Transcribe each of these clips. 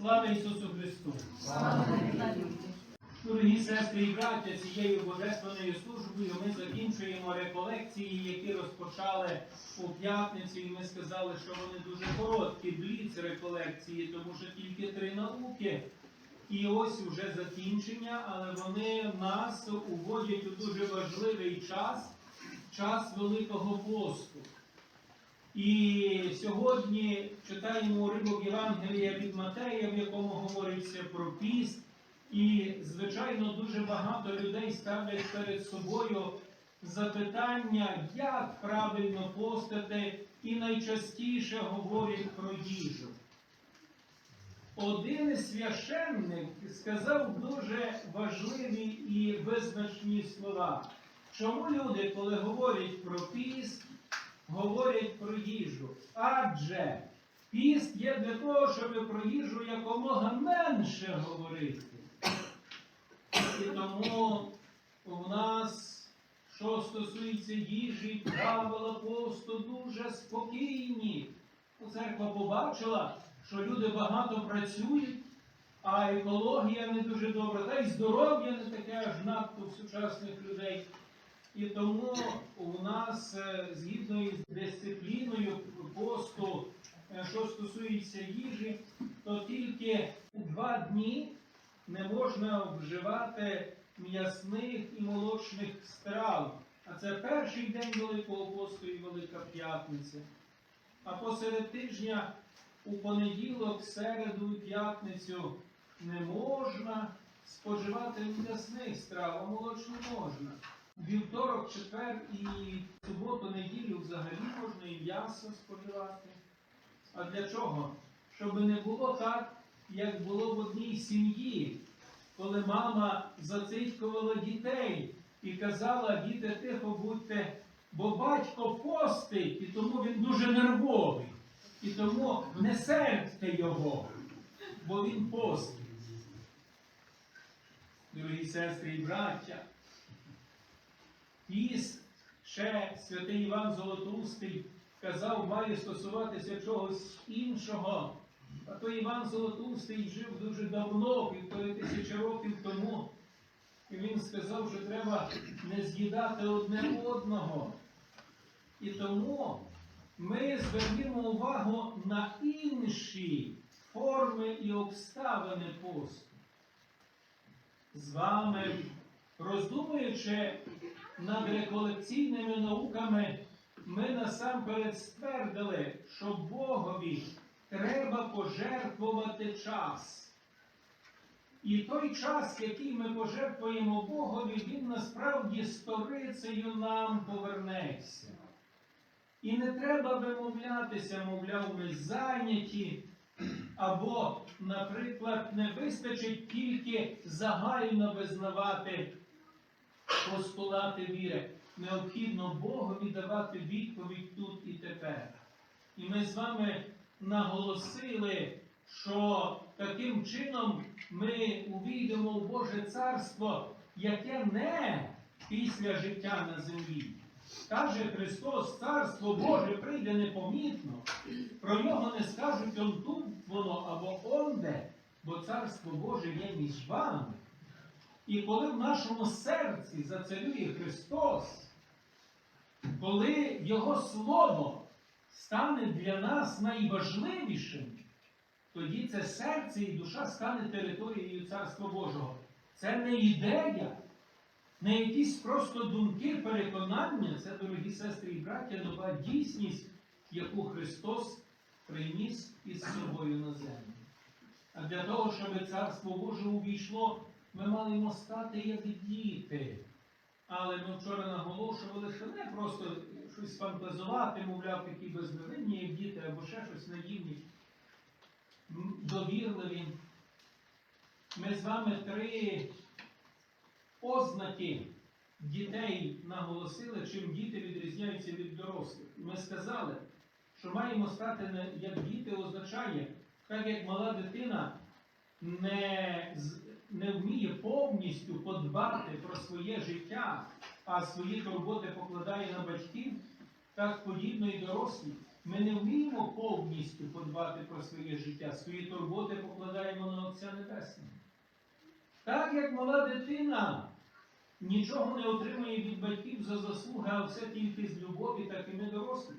Слава Ісусу Христу! Дорогі сестри і браття, цією божественною службою ми закінчуємо реколекції, які розпочали у п'ятницю, і ми сказали, що вони дуже короткі, бліц реколекції, тому що тільки три науки. І ось уже закінчення, але вони нас уводять у дуже важливий час, час Великого посту. І сьогодні читаємо уривок Євангелія від Матея, в якому говориться про піст. І, звичайно, дуже багато людей ставлять перед собою запитання, як правильно постати, і найчастіше говорять про їжу. Один священник сказав дуже важливі і визначні слова. Чому люди, коли говорять про піст, говорять про їжу? Адже піст є для того, щоб про їжу якомога менше говорити. І тому у нас, що стосується їжі, правила посту дуже спокійні. Церква побачила, що люди багато працюють, а екологія не дуже добра, та й здоров'я не таке аж надто в сучасних людей. І тому у нас, е, згідно із дисципліною посту, е, що стосується їжі, то тільки два дні не можна вживати м'ясних і молочних страв. А це перший день Великого посту і Велика П'ятниця. А посеред тижня у понеділок, середу і п'ятницю не можна споживати м'ясних страв, а молочну можна. Вівторок, четвер і суботу, неділю взагалі можна і м'ясо споживати. А для чого? Щоб не було так, як було в одній сім'ї, коли мама зацитькувала дітей і казала, діти, тихо будьте, бо батько постить, і тому він дуже нервовий. І тому не сердьте його, бо він постить. Дорогі сестри і браття, піст ще святий Іван Золотоустий казав, має стосуватися чогось іншого. А то Іван Золотоустий жив дуже давно, півтори тисячі років тому. І він сказав, що треба не з'їдати одне одного. І тому ми звернемо увагу на інші форми і обставини посту. З вами, роздумуючи над реколекційними науками, ми насамперед ствердили, що Богові треба пожертвувати час. І той час, який ми пожертвуємо Богові, він насправді сторицею нам повернеться. І не треба вимовлятися, мовляв, ми зайняті, або, наприклад, не вистачить тільки загально визнавати постулати віри. Необхідно Богові давати відповідь тут і тепер. І ми з вами наголосили, що таким чином ми увійдемо в Боже Царство, яке не після життя на землі. Каже Христос, Царство Боже прийде непомітно, про нього не скажуть он тут воно або онде, бо Царство Боже є між вами. І коли в нашому серці зацарює Христос, коли Його Слово стане для нас найважливішим, тоді це серце і душа стане територією Царства Божого. Це не ідея, не якісь просто думки, переконання, це, дорогі сестри і браття, нова дійсність, яку Христос приніс із собою на землю. А для того, щоб Царство Боже увійшло, ми маємо стати як діти. Але ми вчора наголошували, що не просто щось фантазувати, мовляв, такі безневинні, як діти, або ще щось наївні, довірливі. Ми з вами три ознаки дітей наголосили, чим діти відрізняються від дорослих. Ми сказали, що маємо стати як діти означає, так як мала дитина не, не вміє повністю подбати про своє життя, а свої турботи покладає на батьків, так подібно і дорослі. ми не вміємо повністю подбати про своє життя, свої турботи покладаємо на Отця Небесного. Так як мала дитина нічого не отримує від батьків за заслуги, а все тільки з любові, так і ми дорослі.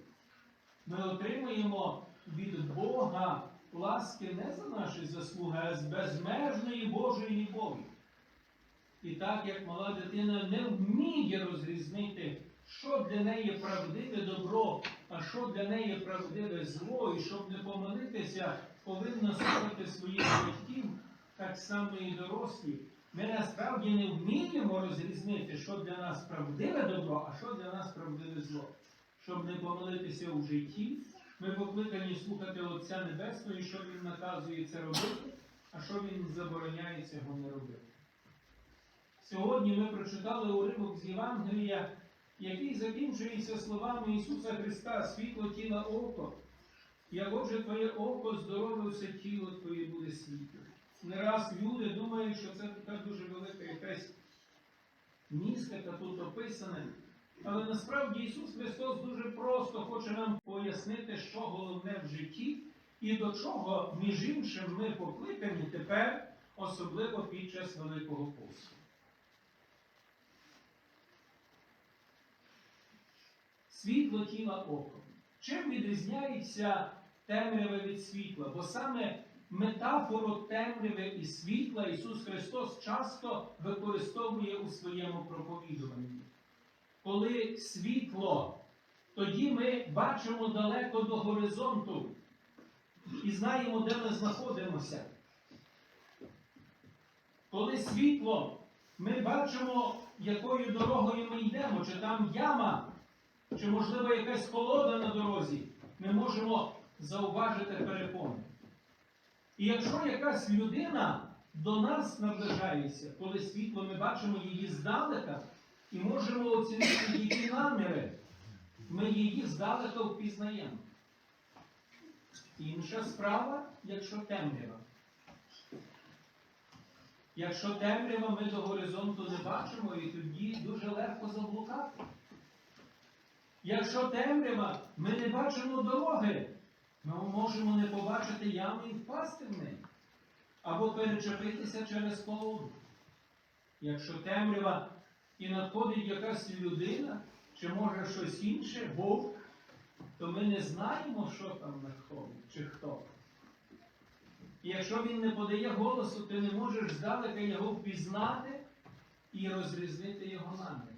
Ми отримуємо від Бога ласки не за наші заслуги, а з безмежної Божої любові. І так як мала дитина не вміє розрізнити, що для неї правдиве добро, а що для неї правдиве зло, і щоб не помилитися, повинна слухати своїх батьків, так само і дорослі. Ми насправді не вміємо розрізнити, що для нас правдиве добро, а що для нас правдиве зло. Щоб не помилитися у житті, ми покликані слухати Отця Небесного, і що Він наказує це робити, а що Він забороняє цього не робити. Сьогодні ми прочитали уривок з Євангелія, який закінчується словами Ісуса Христа, світло тіла око. Як отже твоє око здорове, все тіло твоє буде світло. Не раз люди думають, що це така дуже велика якась містика тут описана. Але насправді Ісус Христос дуже просто хоче нам пояснити, що головне в житті і до чого, між іншим, ми покликані тепер, особливо під час Великого посту. Світло тіла око. Чим відрізняється темряве від світла? Бо саме метафору темряви і світла Ісус Христос часто використовує у своєму проповідуванні. Коли світло, тоді ми бачимо далеко до горизонту і знаємо, де ми знаходимося. Коли світло, ми бачимо, якою дорогою ми йдемо, чи там яма, чи, можливо, якась колода на дорозі, ми можемо зауважити перепони. І якщо якась людина до нас наближається, коли світло ми бачимо її здалека і можемо оцінити її наміри, ми її здалека впізнаємо. Інша справа, якщо темрява. Якщо темрява, ми до горизонту не бачимо, і тоді дуже легко заблукати. Якщо темрява, ми не бачимо дороги, ми можемо не побачити ями і впасти в неї, або перечепитися через колоду. Якщо темрява і надходить якась людина, чи може щось інше, Бог, то ми не знаємо, що там надходить, чи хто. І якщо він не подає голосу, ти не можеш здалека його впізнати і розрізнити його намір.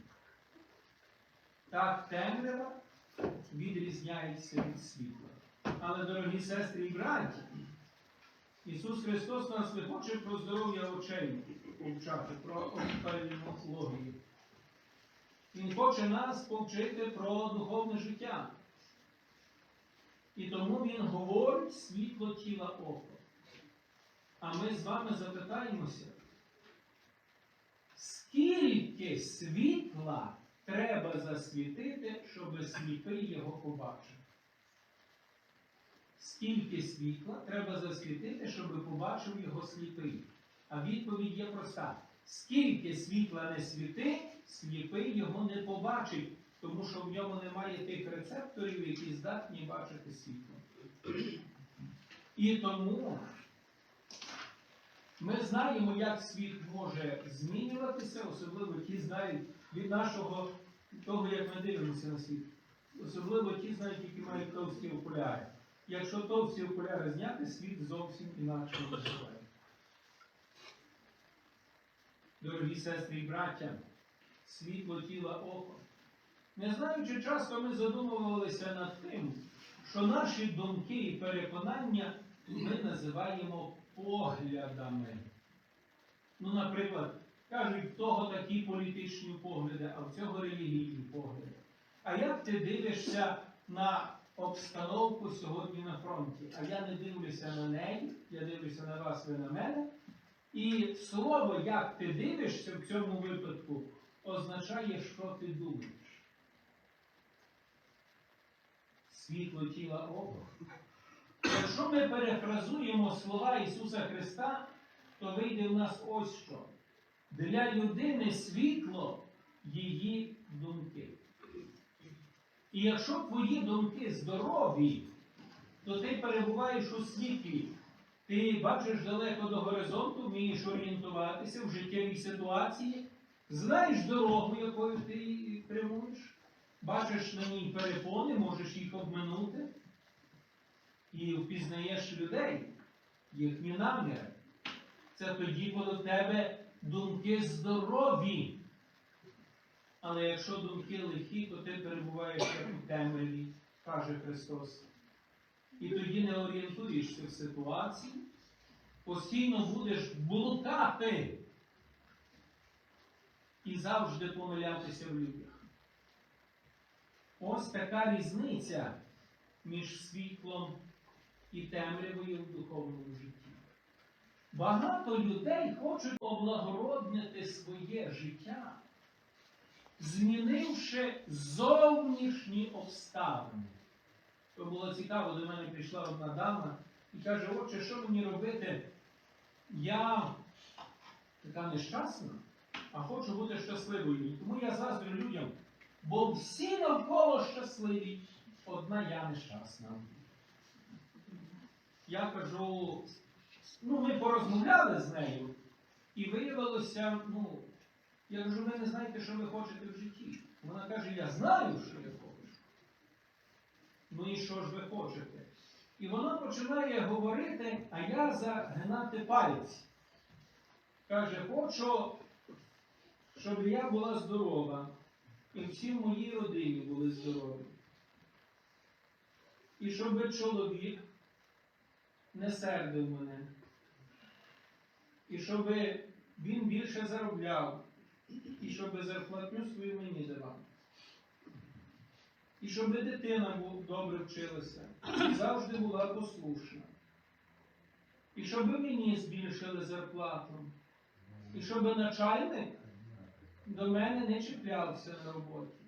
Так темрява відрізняється від світла. Але, дорогі сестри і браті, Ісус Христос нас не хоче про здоров'я очей повчати, про офтальмологію. Він хоче нас повчити про духовне життя. І тому Він говорить світло тіла око. А ми з вами запитаємося, скільки світла треба засвітити, щоб сліпий його побачив? Скільки світла треба засвітити, щоб побачив його сліпий? А відповідь є проста. Скільки світла не світи, сліпий його не побачить, тому що в ньому немає тих рецепторів, які здатні бачити світло. І тому ми знаємо, як світ може змінюватися, особливо ті знають від нашого того, як ми дивимося на світ. Особливо ті знають, які мають товсті окуляри. Якщо товсті окуляри зняти, світ зовсім інакше виглядає. Дорогі сестри і браття, світло тіла око. Не знаю, чи часто ми задумувалися над тим, що наші думки і переконання ми називаємо поглядами. Ну, наприклад, кажуть, в того такі політичні погляди, а в цього релігійні погляди. А як ти дивишся на обстановку сьогодні на фронті? А я не дивлюся на неї, я дивлюся на вас, ви на мене. І слово, як ти дивишся в цьому випадку, означає, що ти думаєш. Світло тіла око. Якщо ми перефразуємо слова Ісуса Христа, то вийде в нас ось що. Для людини світло її думки. І якщо твої думки здорові, то ти перебуваєш у світлі. Ти бачиш далеко до горизонту, вмієш орієнтуватися в життєвій ситуації, знаєш дорогу, якою ти прямуєш, бачиш на ній перепони, можеш їх обминути і впізнаєш людей, їхні наміри. Це тоді, коли в тебе думки здорові. Але якщо думки лихі, то ти перебуваєш як у темряві, каже Христос. І тоді не орієнтуєшся в ситуації, постійно будеш блукати завжди помилятися в людях. Ось така різниця між світлом і темрявою в духовному житті. Багато людей хочуть облагороднити своє життя, змінивши зовнішні обставини. То було цікаво, до мене прийшла одна дама і каже, отче, що мені робити? Я така нещасна, а хочу бути щасливою. Тому я заздрю людям, бо всі навколо щасливі, одна я нещасна. Я кажу, ну ми порозмовляли з нею, і виявилося, ну, я кажу, ви не знаєте, що ви хочете в житті. Вона каже, я знаю, що я хочу. Ну і що ж ви хочете? І вона починає говорити, а я загинати палець. Каже, хочу, щоб я була здорова, і всі в моїй родині були здорові. І щоб чоловік не сердив мене. І щоб він більше заробляв, і щоб зарплатню свою мені давав. І щоб дитина добре вчилася, і завжди була послушна. І щоб мені збільшили зарплату. І щоб начальник до мене не чіплявся на роботі.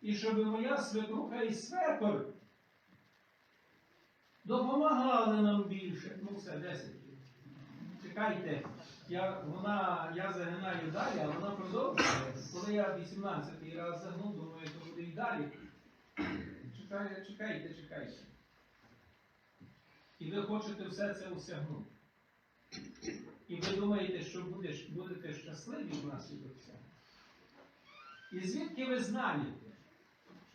І щоб моя свекруха і свекор допомагали нам більше. Ну все, 10. Чекайте, я, вона, я загинаю далі, а вона продовжує. Коли я 18 раз загнув, думаю, то буде і далі. Чекайте, чекайте, чекайте. І ви хочете все це осягнути. І ви думаєте, що будеш, будете щасливі внаслідок цього. І звідки ви знаєте,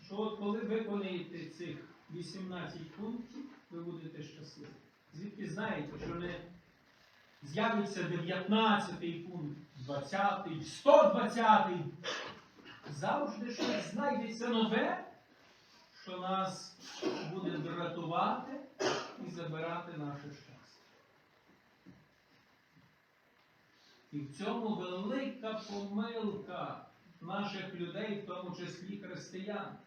що от коли виконаєте цих 18 пунктів, ви будете щасливі? Звідки знаєте, що не з'явиться 19 пункт, 20, 120. Завжди щось знайдеться нове, що нас буде дратувати і забирати наше щастя. І в цьому велика помилка наших людей, в тому числі християн.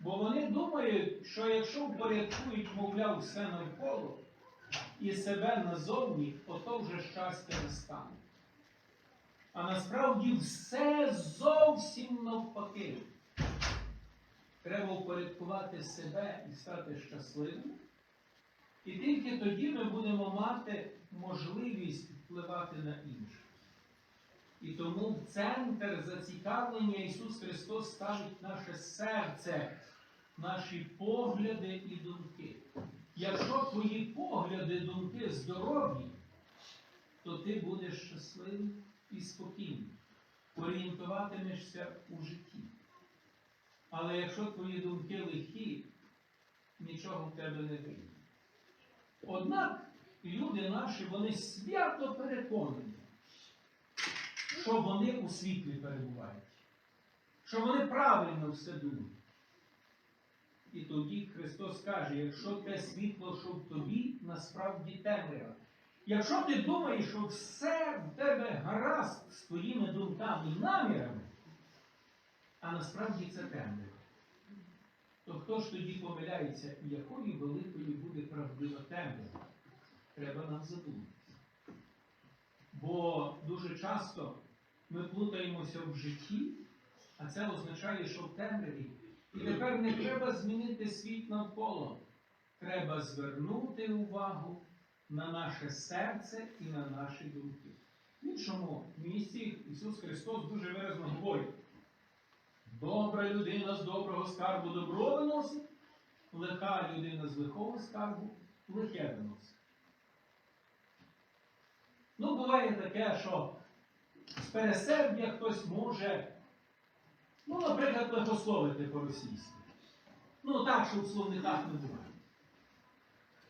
Бо вони думають, що якщо впорядкують, мовляв, все навколо і себе назовні, ото вже щастя не стане. А насправді все зовсім навпаки. Треба впорядкувати себе і стати щасливим. І тільки тоді ми будемо мати можливість впливати на інших. І тому в центр зацікавлення Ісус Христос ставить наше серце, наші погляди і думки. Якщо твої погляди, думки здорові, то ти будеш щасливий і спокійний, орієнтуватимешся у житті. Але якщо твої думки лихі, нічого в тебе не вийде. Однак люди наші, вони свято переконані, що вони у світлі перебувають, що вони правильно все думають. І тоді Христос каже, якщо те світло, що в тобі, насправді темрява. Якщо ти думаєш, що все в тебе гаразд з твоїми думками і намірами, а насправді це темрява, то хто ж тоді помиляється, якою великою буде правдива темрява? Треба нам задуматися. Бо дуже часто ми плутаємося в житті, а це означає, що в темряві. І тепер не треба змінити світ навколо. Треба звернути увагу на наше серце і на наші думки. В іншому місці Ісус Христос дуже виразно говорить. Добра людина з доброго скарбу добро виносить, лиха людина з лихого скарбу лихе виносить. Ну, буває таке, що з пересердя хтось може, ну, наприклад, лихословити по-російськи. Ну, так, що в словниках не буває.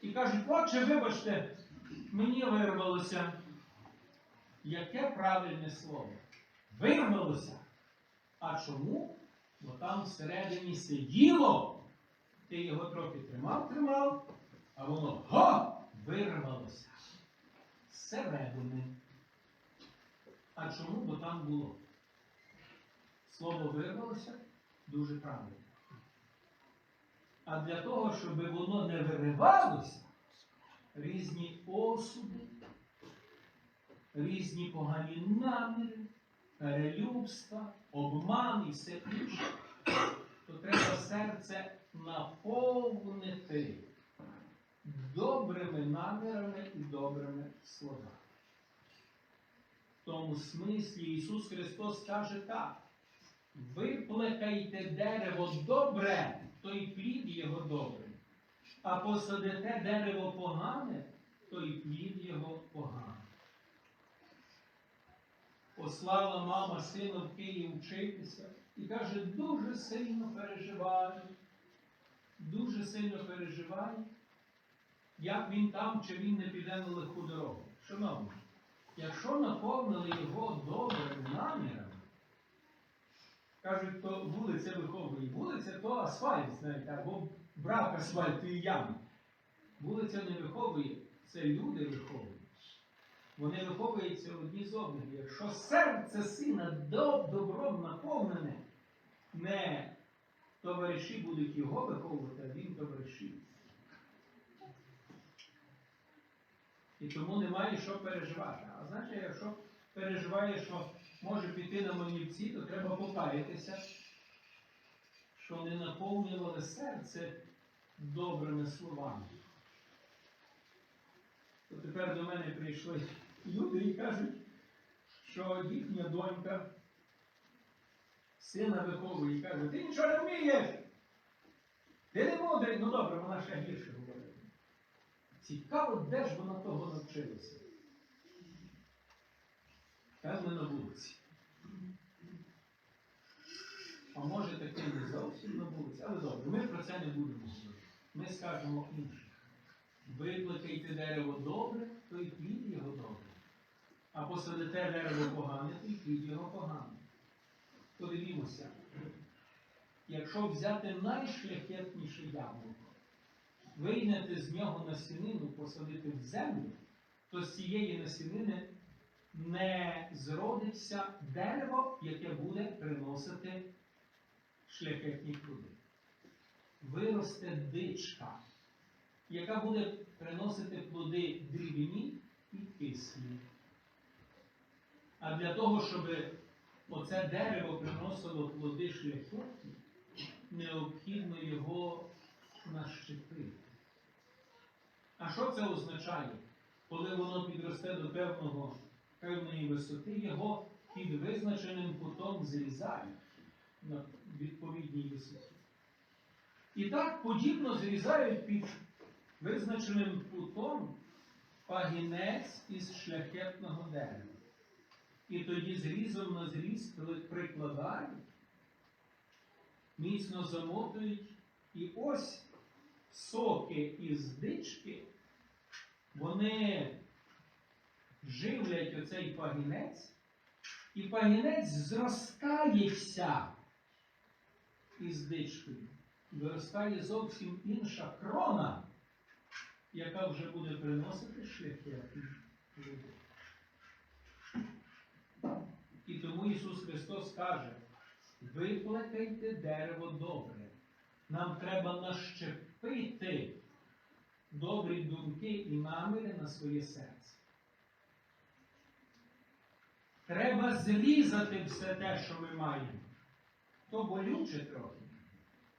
І кажуть, отче, вибачте, мені вирвалося. Яке правильне слово? Вирвалося. А чому? Бо там всередині сиділо. Ти його трохи тримав, тримав, а воно го! Вирвалося. Зсередини. А чому? Бо там було? Слово вирвалося дуже правильно. А для того, щоб воно не виривалося, різні осуди, різні погані наміри, перелюбства, обман і все інше, то треба серце наповнити добрими намірами і добрими словами. Тому смислі Ісус Христос каже так. Виплекайте дерево добре, то й плід його добрий. А посадите дерево погане, то й плід його поганий. Послала мама сина в Київ вчитися і каже, дуже сильно переживаю, дуже сильно переживаю, як він там чи він не піде на лиху дорогу. Шановні, якщо наповнили його добрими намірами, кажуть, то вулиця виховує. Вулиця то асфальт, знаєте, або брак асфальту і ями. Вулиця не виховує, це люди виховують. Вони виховуються одні з одних. Якщо серце сина добром наповнене, не товариші будуть його виховувати, а він товаришів. І тому немає що переживати. А значить, якщо переживає, що може піти на манівці, то треба покаятися, що не наповнювали серце добрими словами. То тепер до мене прийшли люди і кажуть, що їхня донька сина виховує і каже, ти нічого не вмієш. Ти не мудрий. Ну добре, вона ще гірше. Цікаво, де ж вона того навчилася? Певно, на вулиці. А може таке не зовсім на вулиці, але добре, ми про це не будемо говорити. Ми скажемо інше. Викликайте дерево добре, то й плід його добре. А посадите дерево погане, то й плід його поганий. Подивімося, якщо взяти найшляхетніше яблуко, вийняти з нього насінину, посадити в землю, то з цієї насінини не зродиться дерево, яке буде приносити шляхетні плоди. Виросте дичка, яка буде приносити плоди дрібні і кислі. А для того, щоб оце дерево приносило плоди шляхетні, необхідно його нащепити. А що це означає? Коли воно підросте до певного, певної висоти, його під визначеним кутом зрізають на відповідній висоті. І так подібно зрізають під визначеним кутом пагінець із шляхетного дерева. І тоді зрізом на зріз прикладають, міцно замотують, і ось соки із дички, вони живлять оцей пагінець, і пагінець зростається із дичкою. Виростає зовсім інша крона, яка вже буде приносити шляхетні плоди. І тому Ісус Христос каже, викликайте дерево добре. Нам треба нащепити добрі думки і наміри на своє серце. Треба зрізати все те, що ми маємо. То болюче трохи.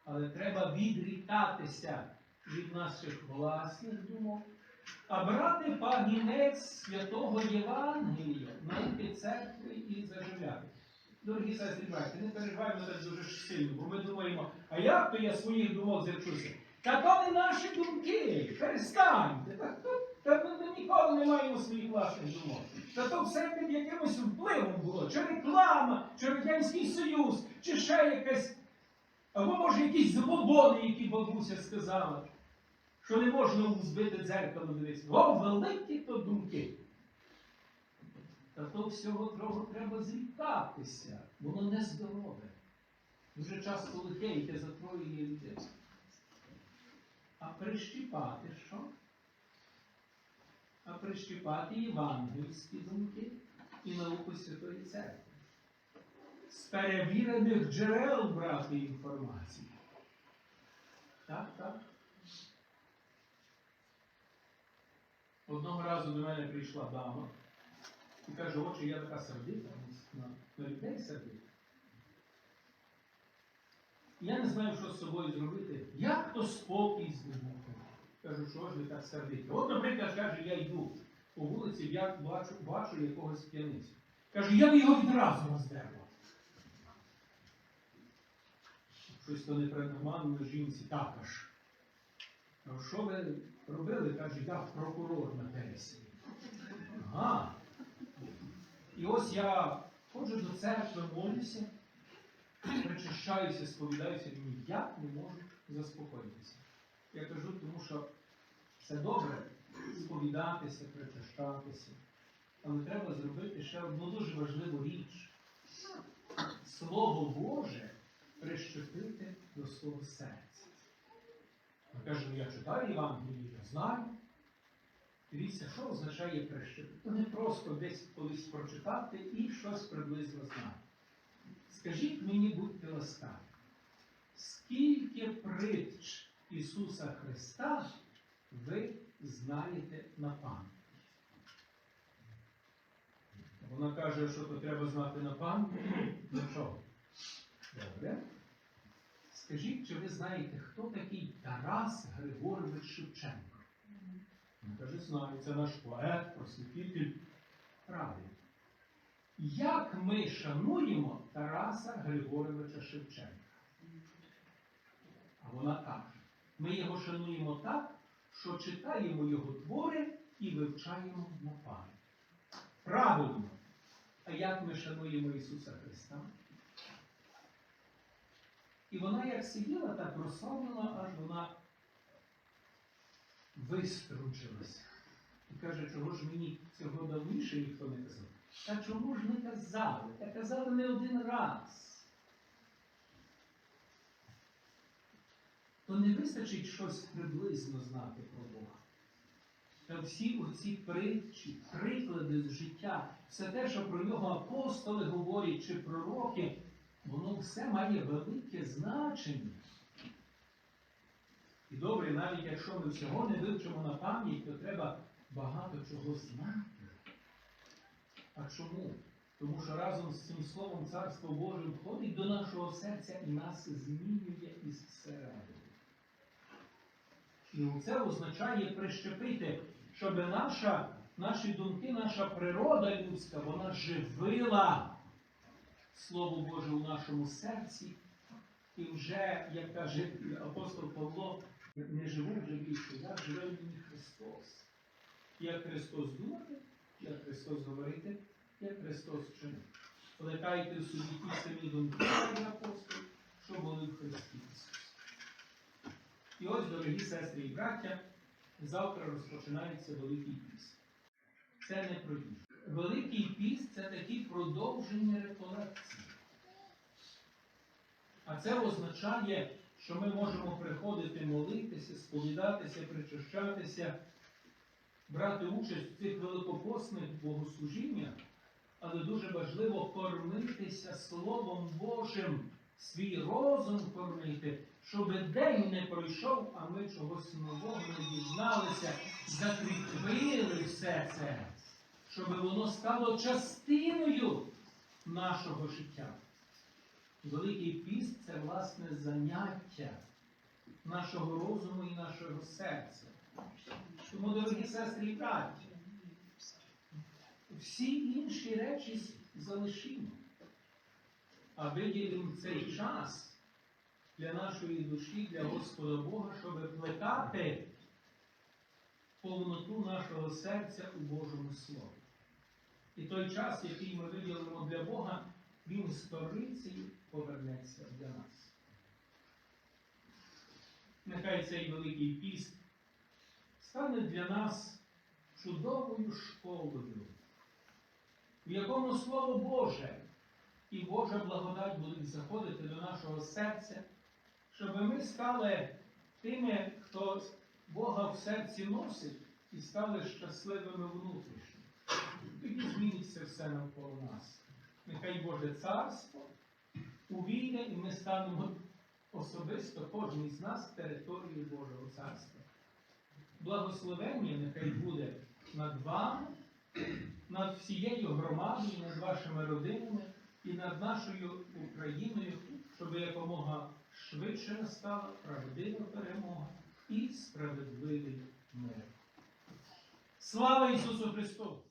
Але треба відрікатися від наших власних думок, а брати пагінець святого Євангелія, найти церкви і заживляти. Дорогі сестри, браті, не переживаємо так дуже сильно, бо ми думаємо, а як то я своїх думок зречуся? Та то не наші думки, перестаньте. Та, ми, ніколи не маємо своїх власних думок. Та то все під якимось впливом було, чи реклама, чи Радянський Союз, чи ще якась, або може якісь забобони, які бабуся сказала, що не можна у збите дзеркало дивитися. О, великі то думки. Та то всього трохи треба зрікатися, воно нездорове. Дуже часто лихе, яке затроює людей. А прищіпати що? А прищіпати євангельські думки і науку Святої Церкви. З перевірених джерел брати інформацію. Так, так. Одного разу до мене прийшла дама і каже, отче, я така сердита, на людей сердита. Я не знаю, що з собою зробити. Як то спокій здобути? Кажу, що ж ви так сердиті? От, наприклад, каже, я йду по вулиці, я бачу, бачу якогось п'яницю. Каже, я б його відразу роздерла. Щось то непринормально жінці також. А що ви робили? Каже, я прокурор на Тересі. Ага. І ось я ходжу до церкви, молюся, причащаюся, сповідаюся, ніяк не можу заспокоїтися. Я кажу, тому що це добре сповідатися, причащатися. Але треба зробити ще одну дуже важливу річ. Слово Боже прищепити до свого серця. Я кажу, я читаю Євангеліє, я знаю. Дивіться, що означає прищепити? Не просто десь колись прочитати і щось приблизно знати. Скажіть мені, будьте ласкаві, скільки притч Ісуса Христа ви знаєте на пам'ять? Вона каже, що то треба знати на пам'ять. Для чого? Добре. Скажіть, чи ви знаєте, хто такий Тарас Григорович Шевченко? Він каже, знаю, це наш поет, просвітитель. Правильно. Як ми шануємо Тараса Григоровича Шевченка? А вона каже, ми його шануємо так, що читаємо його твори і вивчаємо на пам'ять. Правильно. А як ми шануємо Ісуса Христа? І вона як сиділа, так розслаблена, аж вона вистручилася. І каже, чого ж мені цього давніше ніхто не казав? Та чому ж не казали? Та казали не один раз. То не вистачить щось приблизно знати про Бога. Та всі оці притчі, приклади з життя, все те, що про нього апостоли говорять чи пророки, воно все має велике значення. І добре, навіть якщо ми всього не вивчимо на пам'ять, то треба багато чого знати. А чому? Тому що разом з цим Словом Царство Боже входить до нашого серця і нас змінює із середини. І це означає прищепити, щоб наша, наші думки, наша природа людська, вона живила Слово Боже у нашому серці. І вже, як каже апостол Павло, не живу вже більше, я живе мені Христос. Як Христос думати, як Христос говорити, як Христос вчинити. Плекайте в собі ті самі думки, каже апостол, що були в Христі Ісусі. І ось, дорогі сестри і браття, завтра розпочинається Великий Піст. Це не про їжу. Великий Піст це такі продовження реколекції. А це означає, що ми можемо приходити молитися, сповідатися, причащатися, брати участь в цих великопосних богослужіннях, але дуже важливо кормитися Словом Божим, свій розум кормити, щоб день не пройшов, а ми чогось нового не дізналися, закріпили все це, щоб воно стало частиною нашого життя. Великий піст це власне заняття нашого розуму і нашого серця. Тому, дорогі сестри і браті, всі інші речі залишимо. а виділимо цей час для нашої душі, для Господа Бога, щоб плекати повноту нашого серця у Божому Слові. І той час, який ми виділимо для Бога, він сторицею повернеться для нас. Нехай цей Великий піст стане для нас чудовою школою, в якому Слово Боже і Божа благодать будуть заходити до нашого серця, щоб ми стали тими, хто Бога в серці носить, і стали щасливими внутрішньо. Тоді зміниться все навколо нас. Нехай Боже царство увійде, і ми станемо особисто кожен з нас територією Божого царства. Благословення нехай буде над вами, над всією громадою, над вашими родинами і над нашою Україною, щоб якомога швидше настала правдива перемога і справедливий мир. Слава Ісусу Христу!